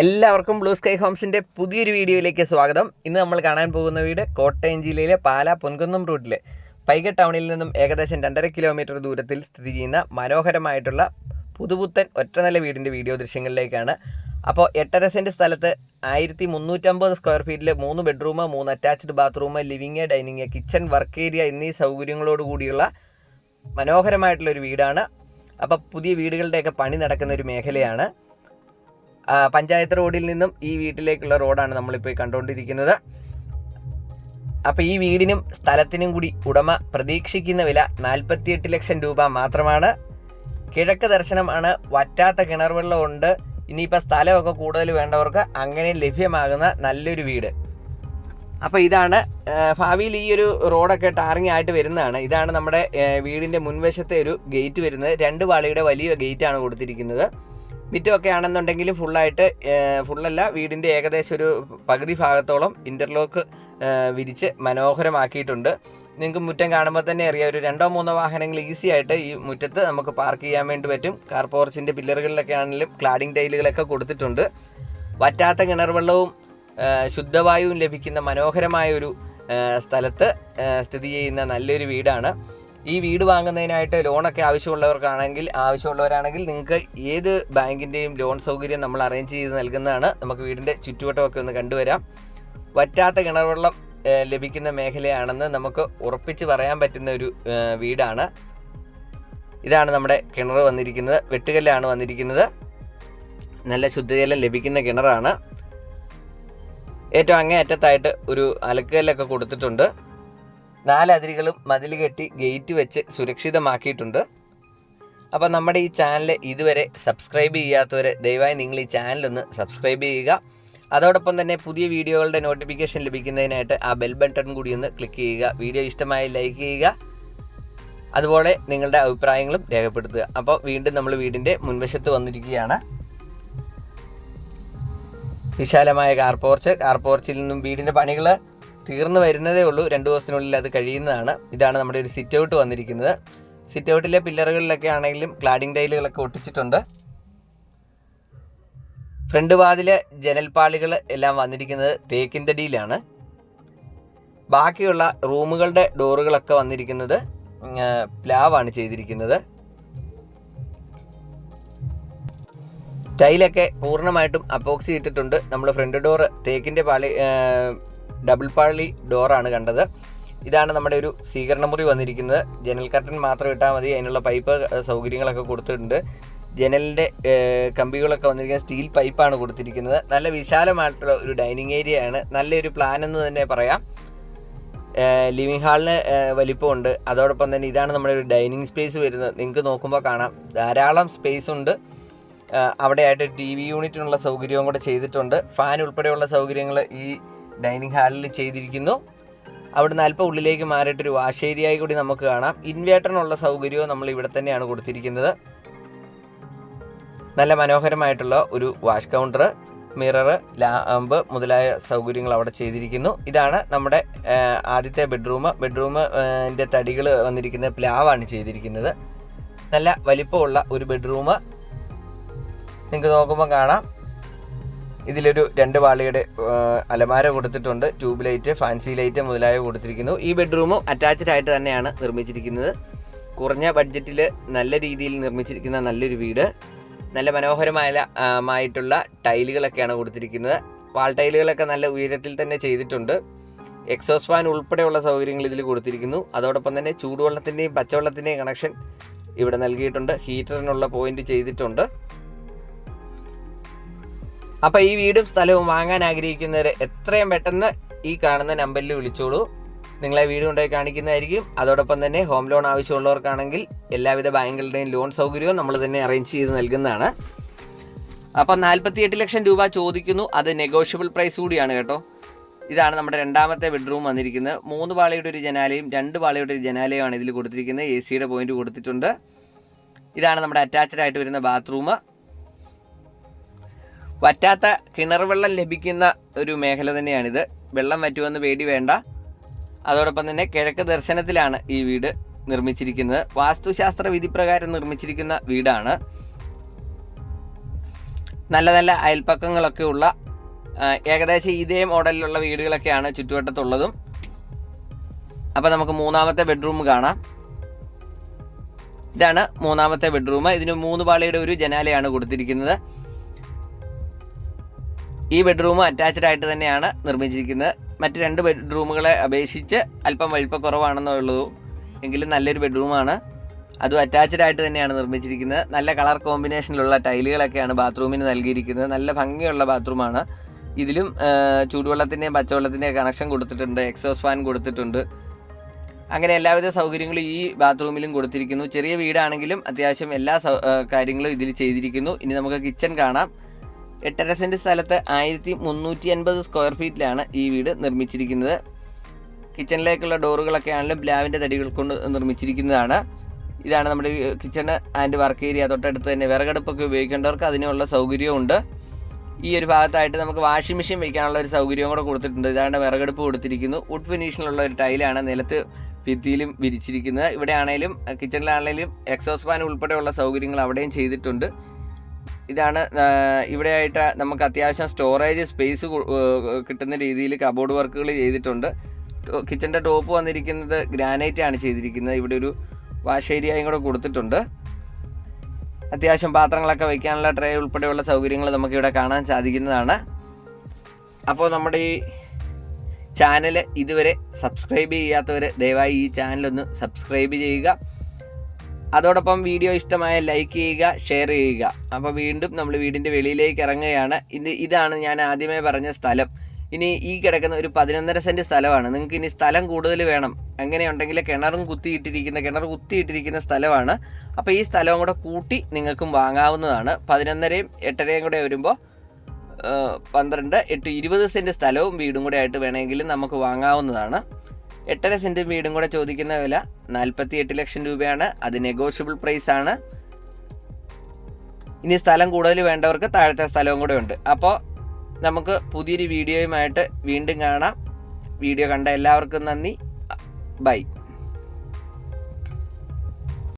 എല്ലാവർക്കും blue sky ഹോംസിന്റെ പുതിയൊരു വീഡിയോയിലേക്ക് സ്വാഗതം. ഇന്ന് നമ്മൾ കാണാൻ പോകുന്ന വീട് കോട്ടയം ജില്ലയിലെ പാല പൊൻകുന്നം റൂട്ടിലെ. പൈക ടൗണിൽ നിന്നും ഏകദേശം രണ്ടര കിലോമീറ്റർ ദൂരത്തിൽ സ്ഥിതി ചെയ്യുന്ന മനോഹരമായിട്ടുള്ള പുതുപുത്തൻ ഒറ്റനില വീടിന്റെ വീഡിയോ ദൃശ്യങ്ങളിലേക്കാണ്. അപ്പോൾ എട്ടര സെന്റ് സ്ഥലത്ത് ആയിരത്തി മുന്നൂറ്റമ്പത് സ്ക്വയർ ഫീറ്റിൽ മൂന്ന് ബെഡ്റൂം മൂന്ന് attached bathroom living dining kitchen work area എന്നീ സൗകര്യങ്ങളോട് കൂടിയുള്ള മനോഹരമായിട്ടുള്ളൊരു വീടാണ്. അപ്പോൾ പുതിയ വീടുകളുടെയൊക്കെ പണി നടക്കുന്ന ഒരു മേഖലയാണ്. പഞ്ചായത്ത് റോഡിൽ നിന്നും ഈ വീട്ടിലേക്കുള്ള റോഡാണ് നമ്മളിപ്പോൾ കണ്ടുകൊണ്ടിരിക്കുന്നത് അപ്പോൾ ഈ വീടിനും സ്ഥലത്തിനും കൂടി ഉടമ പ്രതീക്ഷിക്കുന്ന വില നാൽപ്പത്തിയെട്ട് ലക്ഷം രൂപ മാത്രമാണ്. കിഴക്ക് ദർശനമാണ്. വറ്റാത്ത കിണർ വെള്ളമുണ്ട് ഇനിയിപ്പോൾ സ്ഥലമൊക്കെ കൂടുതൽ വേണ്ടവർക്ക് അങ്ങനെ ലഭ്യമാകുന്ന നല്ലൊരു വീട്. അപ്പോൾ ഇതാണ് ഭാവിയിൽ ഈ ഒരു റോഡൊക്കെ ടാറിങ് ആയിട്ട് വരുന്നതാണ്. ഇതാണ് നമ്മുടെ വീടിന്റെ മുൻവശത്തെ ഒരു ഗേറ്റ് വരുന്നത്. രണ്ട് വാളിയുടെ വലിയ ഗേറ്റാണ് കൊടുത്തിരിക്കുന്നത്. മിറ്റമൊക്കെ ആണെന്നുണ്ടെങ്കിൽ ഫുള്ളായിട്ട് ഫുള്ളല്ല വീടിന്റെ ഏകദേശം ഒരു പകുതി ഭാഗത്തോളം ഇന്റർലോക്ക് വിരിച്ച് മനോഹരമാക്കിയിട്ടുണ്ട്. നിങ്ങൾക്ക് മുറ്റം കാണുമ്പോൾ തന്നെ അറിയാം ഒരു രണ്ടോ മൂന്നോ വാഹനങ്ങൾ ഈസി ആയിട്ട് ഈ മുറ്റത്ത് നമുക്ക് പാർക്ക് ചെയ്യാൻ വേണ്ടി പറ്റും. കാർ പോർച്ചിന്റെ പില്ലറുകളിലൊക്കെ ആണെങ്കിലും ക്ലാഡിംഗ് ടൈലുകളൊക്കെ കൊടുത്തിട്ടുണ്ട്. വറ്റാത്ത കിണർ വെള്ളവും ശുദ്ധവായുവും ലഭിക്കുന്ന മനോഹരമായ ഒരു സ്ഥലത്ത് സ്ഥിതി ചെയ്യുന്ന നല്ലൊരു വീടാണ്. ഈ വീട് വാങ്ങുന്നതിനായിട്ട് ലോണൊക്കെ ആവശ്യമുള്ളവർക്കാണെങ്കിൽ ആവശ്യമുള്ളവരാണെങ്കിൽ നിങ്ങൾക്ക് ഏത് ബാങ്കിന്റെയും ലോൺ സൗകര്യം നമ്മൾ അറേഞ്ച് ചെയ്ത് നൽകുന്നതാണ്. നമുക്ക് വീടിന്റെ ചുറ്റുവട്ടമൊക്കെ ഒന്ന് കണ്ടുവരാം. വറ്റാത്ത കിണർവെള്ളം ലഭിക്കുന്ന മേഖലയാണെന്ന് നമുക്ക് ഉറപ്പിച്ച് പറയാൻ പറ്റുന്ന ഒരു വീടാണ്. ഇതാണ് നമ്മുടെ കിണർ വന്നിരിക്കുന്നത്. വെട്ടുകല്ലാണ് വന്നിരിക്കുന്നത്. നല്ല ശുദ്ധജലം ലഭിക്കുന്ന കിണറാണ്. ഏറ്റവും അങ്ങേയറ്റത്തായിട്ട് ഒരു അലക്കുകല്ലൊക്കെ കൊടുത്തിട്ടുണ്ട്. നാലതിരുകളും മതിൽ കെട്ടി ഗേറ്റ് വെച്ച് സുരക്ഷിതമാക്കിയിട്ടുണ്ട്. അപ്പോൾ നമ്മുടെ ഈ ചാനൽ ഇതുവരെ സബ്സ്ക്രൈബ് ചെയ്യാത്തവർ ദയവായി നിങ്ങൾ ഈ ചാനലൊന്ന് സബ്സ്ക്രൈബ് ചെയ്യുക. അതോടൊപ്പം തന്നെ പുതിയ വീഡിയോകളുടെ നോട്ടിഫിക്കേഷൻ ലഭിക്കുന്നതിനായിട്ട് ആ ബെൽ ബട്ടൺ കൂടി ഒന്ന് ക്ലിക്ക് ചെയ്യുക. വീഡിയോ ഇഷ്ടമായി ലൈക്ക് ചെയ്യുക. അതുപോലെ നിങ്ങളുടെ അഭിപ്രായങ്ങളും രേഖപ്പെടുത്തുക. അപ്പോൾ വീണ്ടും നമ്മൾ വീടിന്റെ മുൻവശത്ത് വന്നിരിക്കുകയാണ്. വിശാലമായ കാർ പോർച്ച് കാർ പോർച്ചിൽ നിന്നും വീടിന്റെ പണികൾ തീർന്നു വരുന്നതേ ഉള്ളൂ. രണ്ട് ദിവസത്തിനുള്ളിൽ അത് കഴിയുന്നതാണ്. ഇതാണ് നമ്മുടെ ഒരു സിറ്റ് ഔട്ട് വന്നിരിക്കുന്നത്. സിറ്റ് ഔട്ടിലെ പില്ലറുകളിലൊക്കെ ആണെങ്കിലും ക്ലാഡിംഗ് ടൈലുകളൊക്കെ ഒട്ടിച്ചിട്ടുണ്ട്. ഫ്രണ്ട് വാതിലെ ജനൽപാളികൾ എല്ലാം വന്നിരിക്കുന്നത് തേക്കിൻ തടിയിലാണ് ബാക്കിയുള്ള റൂമുകളുടെ ഡോറുകളൊക്കെ വന്നിരിക്കുന്നത് പ്ലാവാണ് ചെയ്തിരിക്കുന്നത്. ടൈലൊക്കെ പൂർണമായിട്ടും അപ്പോക്സി ഇട്ടിട്ടുണ്ട്. നമ്മൾ ഫ്രണ്ട് ഡോറ് തേക്കിന്റെ പാളി ഡബിൾ പാളി ഡോറാണ് കണ്ടത്. ഇതാണ് നമ്മുടെ ഒരു സ്വീകരണമുറി വന്നിരിക്കുന്നത്. ജനൽ കർട്ടൻ മാത്രം ഇട്ടാൽ മതി. അതിനുള്ള പൈപ്പ് സൗകര്യങ്ങളൊക്കെ കൊടുത്തിട്ടുണ്ട്. ജനലിന്റെ കമ്പികളൊക്കെ വന്നിരിക്കുന്ന സ്റ്റീൽ പൈപ്പാണ് കൊടുത്തിരിക്കുന്നത്. നല്ല വിശാലമായിട്ടുള്ള ഒരു ഡൈനിങ് ഏരിയയാണ് നല്ലൊരു പ്ലാൻ എന്ന് തന്നെ പറയാം. ലിവിങ് ഹാളിന് വലിപ്പമുണ്ട്. അതോടൊപ്പം തന്നെ ഇതാണ് നമ്മുടെ ഒരു ഡൈനിങ് സ്പേസ് വരുന്നത്. നിങ്ങൾക്ക് നോക്കുമ്പോൾ കാണാം. ധാരാളം സ്പേസ് ഉണ്ട്. അവിടെയായിട്ട് ടി വി യൂണിറ്റിനുള്ള സൗകര്യവും കൂടെ ചെയ്തിട്ടുണ്ട്. ഫാൻ ഉൾപ്പെടെയുള്ള സൗകര്യങ്ങൾ ഈ ഡൈനിങ് ഹാളിൽ ചെയ്തിരിക്കുന്നു. അവിടുന്ന് അല്പം ഉള്ളിലേക്ക് മാറിയിട്ടൊരു വാഷ് കൂടി നമുക്ക് കാണാം. ഇൻവേർട്ടറിനുള്ള സൗകര്യവും നമ്മൾ ഇവിടെ തന്നെയാണ് കൊടുത്തിരിക്കുന്നത്. നല്ല മനോഹരമായിട്ടുള്ള ഒരു വാഷ് കൗണ്ടർ മിറർ ലാമ്പ് മുതലായ സൗകര്യങ്ങൾ അവിടെ ചെയ്തിരിക്കുന്നു. ഇതാണ് നമ്മുടെ ആദ്യത്തെ ബെഡ്റൂം. ബെഡ്റൂമിന്റെ തടികൾ വന്നിരിക്കുന്ന പ്ലാവാണ് ചെയ്തിരിക്കുന്നത്. നല്ല വലിപ്പമുള്ള ഒരു ബെഡ്റൂം. നിങ്ങൾക്ക് നോക്കുമ്പോൾ കാണാം. ഇതിലൊരു രണ്ട് വാളിയുടെ അലമാര കൊടുത്തിട്ടുണ്ട്. ട്യൂബ് ലൈറ്റ് ഫാൻസി ലൈറ്റ് മുതലായവ കൊടുത്തിരിക്കുന്നു. ഈ ബെഡ്റൂമും അറ്റാച്ച്ഡ് ആയിട്ട് തന്നെയാണ് നിർമ്മിച്ചിരിക്കുന്നത്. കുറഞ്ഞ ബഡ്ജറ്റിൽ നല്ല രീതിയിൽ നിർമ്മിച്ചിരിക്കുന്ന നല്ലൊരു വീട്. നല്ല മനോഹരമായ ആയിട്ടുള്ള ടൈലുകളൊക്കെയാണ് കൊടുത്തിരിക്കുന്നത്. വാൾ ടൈലുകളൊക്കെ നല്ല ഉയരത്തിൽ തന്നെ ചെയ്തിട്ടുണ്ട്. എക്സോസ് ഫാൻ ഉൾപ്പെടെയുള്ള സൗകര്യങ്ങൾ ഇതിൽ കൊടുത്തിരിക്കുന്നു. അതോടൊപ്പം തന്നെ ചൂടുവെള്ളത്തിന്റെയും പച്ചവെള്ളത്തിന്റെയും കണക്ഷൻ ഇവിടെ നൽകിയിട്ടുണ്ട്. ഹീറ്ററിനുള്ള പോയിന്റ് ചെയ്തിട്ടുണ്ട്. അപ്പോൾ ഈ വീടും സ്ഥലവും വാങ്ങാൻ ആഗ്രഹിക്കുന്നവർ എത്രയും പെട്ടെന്ന് ഈ കാണുന്ന നമ്പറിൽ വിളിച്ചോളൂ. നിങ്ങളെ വീട് കൊണ്ടുപോയി കാണിക്കുന്നതായിരിക്കും. അതോടൊപ്പം തന്നെ ഹോം ലോൺ ആവശ്യമുള്ളവർക്കാണെങ്കിൽ എല്ലാവിധ ബാങ്കുകളുടെയും ലോൺ സൗകര്യവും നമ്മൾ തന്നെ അറേഞ്ച് ചെയ്ത് നൽകുന്നതാണ്. അപ്പം നാൽപ്പത്തിയെട്ട് ലക്ഷം രൂപ ചോദിക്കുന്നു. അത് നെഗോഷ്യബിൾ പ്രൈസ് കൂടിയാണ് കേട്ടോ. ഇതാണ് നമ്മുടെ രണ്ടാമത്തെ ബെഡ്റൂം വന്നിരിക്കുന്നത്. മൂന്ന് പാളയുടെ ഒരു ജനാലയും രണ്ട് പാളയുടെ ഒരു ജനാലയുമാണ് ഇതിൽ കൊടുത്തിരിക്കുന്നത്. എ സിയുടെ പോയിന്റ് കൊടുത്തിട്ടുണ്ട്. ഇതാണ് നമ്മുടെ അറ്റാച്ച്ഡ് ആയിട്ട് വരുന്ന ബാത്റൂം വറ്റാത്ത കിണർ വെള്ളം ലഭിക്കുന്ന ഒരു മേഖല തന്നെയാണിത്. വെള്ളം വറ്റുമെന്ന് പേടി വേണ്ട. അതോടൊപ്പം തന്നെ കിഴക്ക് ദർശനത്തിലാണ് ഈ വീട് നിർമ്മിച്ചിരിക്കുന്നത്. വാസ്തുശാസ്ത്ര വിധിപ്രകാരം നിർമ്മിച്ചിരിക്കുന്ന വീടാണ്. നല്ല നല്ല അയൽപ്പക്കങ്ങളൊക്കെ ഉള്ള ഏകദേശം ഇതേ മോഡലിലുള്ള വീടുകളൊക്കെയാണ് ചുറ്റുവട്ടത്തുള്ളതും. അപ്പോൾ നമുക്ക് മൂന്നാമത്തെ ബെഡ്റൂം കാണാം. ഇതാണ് മൂന്നാമത്തെ ബെഡ്റൂം. ഇതിന് മൂന്ന് പാളിയുടെ ഒരു ജനാലയാണ് കൊടുത്തിരിക്കുന്നത്. ഈ ബെഡ്റൂം അറ്റാച്ച്ഡ് ആയിട്ട് തന്നെയാണ് നിർമ്മിച്ചിരിക്കുന്നത്. മറ്റ് രണ്ട് ബെഡ്റൂമുകളെ അപേക്ഷിച്ച് അല്പം വലിപ്പക്കുറവാണെന്നുള്ളൂ എങ്കിലും നല്ലൊരു ബെഡ്റൂമാണ് അതും അറ്റാച്ച്ഡ് ആയിട്ട് തന്നെയാണ് നിർമ്മിച്ചിരിക്കുന്നത്. നല്ല കളർ കോമ്പിനേഷനിലുള്ള ടൈലുകളൊക്കെയാണ് ബാത്റൂമിന് നൽകിയിരിക്കുന്നത്. നല്ല ഭംഗിയുള്ള ബാത്റൂമാണ് ഇതിലും ചൂടുവെള്ളത്തിന്റെയും പച്ചവെള്ളത്തിന്റെയും കണക്ഷൻ കൊടുത്തിട്ടുണ്ട്. എക്സോസ് ഫാൻ കൊടുത്തിട്ടുണ്ട്. അങ്ങനെ എല്ലാവിധ സൗകര്യങ്ങളും ഈ ബാത്റൂമിലും കൊടുത്തിരിക്കുന്നു. ചെറിയ വീടാണെങ്കിലും അത്യാവശ്യം എല്ലാ കാര്യങ്ങളും ഇതിൽ ചെയ്തിരിക്കുന്നു. ഇനി നമുക്ക് കിച്ചൺ കാണാം. എട്ടര സെന്റ് സ്ഥലത്ത് ആയിരത്തി മുന്നൂറ്റി അൻപത് സ്ക്വയർ ഫീറ്റിലാണ് ഈ വീട് നിർമ്മിച്ചിരിക്കുന്നത്. കിച്ചണിലേക്കുള്ള ഡോറുകളൊക്കെ ആണെങ്കിലും ബ്ലാവിന്റെ തടികൾ കൊണ്ട് നിർമ്മിച്ചിരിക്കുന്നതാണ്. ഇതാണ് നമ്മുടെ കിച്ചൺ ആൻഡ് വർക്ക് ഏരിയ തൊട്ടടുത്ത് തന്നെ വിറകടുപ്പൊക്കെ ഉപയോഗിക്കേണ്ടവർക്ക് അതിനുള്ള സൗകര്യമുണ്ട് ഈ ഒരു ഭാഗത്തായിട്ട് നമുക്ക് വാഷിംഗ് മെഷീൻ വയ്ക്കാനുള്ള ഒരു സൗകര്യവും കൂടെ കൊടുത്തിട്ടുണ്ട്. ഇതാണ് വിറകടുപ്പ് കൊടുത്തിരിക്കുന്നു. വുഡ് ഫിനിഷിലുള്ള ഒരു ടൈലാണ് നിലത്ത് ഭിത്തിയിലും വിരിച്ചിരിക്കുന്നത്. ഇവിടെ ആണെങ്കിലും കിച്ചണിലാണെങ്കിലും എക്സോസ് ഫാൻ ഉൾപ്പെടെയുള്ള സൗകര്യങ്ങൾ അവിടെയും ചെയ്തിട്ടുണ്ട്. ഇതാണ് ഇവിടെ ഇവിടെയായിട്ട് നമുക്ക് അത്യാവശ്യം സ്റ്റോറേജ് സ്പേസ് കിട്ടുന്ന രീതിയിൽ കബോർഡ് വർക്കുകൾ ചെയ്തിട്ടുണ്ട്. കിച്ചന്റെ ടോപ്പ് വന്നിരിക്കുന്നത് ഗ്രാനൈറ്റ് ആണ് ചെയ്തിരിക്കുന്നത്. ഇവിടെ ഒരു വാഷ് ഏരിയയും കൂടെ കൊടുത്തിട്ടുണ്ട്. അത്യാവശ്യം പാത്രങ്ങളൊക്കെ വയ്ക്കാനുള്ള ട്രേ ഉൾപ്പെടെയുള്ള സൗകര്യങ്ങൾ നമുക്കിവിടെ കാണാൻ സാധിക്കുന്നതാണ്. അപ്പോൾ നമ്മുടെ ഈ ചാനൽ ഇതുവരെ സബ്സ്ക്രൈബ് ചെയ്യാത്തവർ ദയവായി ഈ ചാനലൊന്ന് സബ്സ്ക്രൈബ് ചെയ്യുക. അതോടൊപ്പം വീഡിയോ ഇഷ്ടമായ ലൈക്ക് ചെയ്യുക ഷെയർ ചെയ്യുക. അപ്പോൾ വീണ്ടും നമ്മൾ വീടിന്റെ വെളിയിലേക്ക് ഇറങ്ങുകയാണ്. ഇത് ഇതാണ് ഞാൻ ആദ്യമേ പറഞ്ഞ സ്ഥലം. ഇനി ഈ കിടക്കുന്ന ഒരു പതിനൊന്നര സെന്റ് സ്ഥലമാണ്. നിങ്ങൾക്ക് ഇനി സ്ഥലം കൂടുതൽ വേണം. അങ്ങനെയുണ്ടെങ്കിൽ കിണറും കുത്തിയിട്ടിരിക്കുന്ന കിണർ കുത്തിയിട്ടിരിക്കുന്ന സ്ഥലമാണ്. അപ്പോൾ ഈ സ്ഥലവും കൂടെ കൂട്ടി നിങ്ങൾക്കും വാങ്ങാവുന്നതാണ്. പതിനൊന്നരയും എട്ടരയും കൂടെ വരുമ്പോൾ പന്ത്രണ്ട് എട്ട് ഇരുപത് സെന്റ് സ്ഥലവും വീടും കൂടെ ആയിട്ട് വേണമെങ്കിൽ നമുക്ക് വാങ്ങാവുന്നതാണ്. എട്ടര സെന്റ് വീടും കൂടെ ചോദിക്കുന്ന വില നാൽപ്പത്തി എട്ട് ലക്ഷം രൂപയാണ്. അത് നെഗോഷ്യബിൾ പ്രൈസ് ആണ്. ഇനി സ്ഥലം കൂടുതൽ വേണ്ടവർക്ക് താഴത്തെ സ്ഥലവും കൂടെ ഉണ്ട്. അപ്പോൾ നമുക്ക് പുതിയൊരു വീഡിയോയുമായിട്ട് വീണ്ടും കാണാം. വീഡിയോ കണ്ട എല്ലാവർക്കും നന്ദി. ബൈ.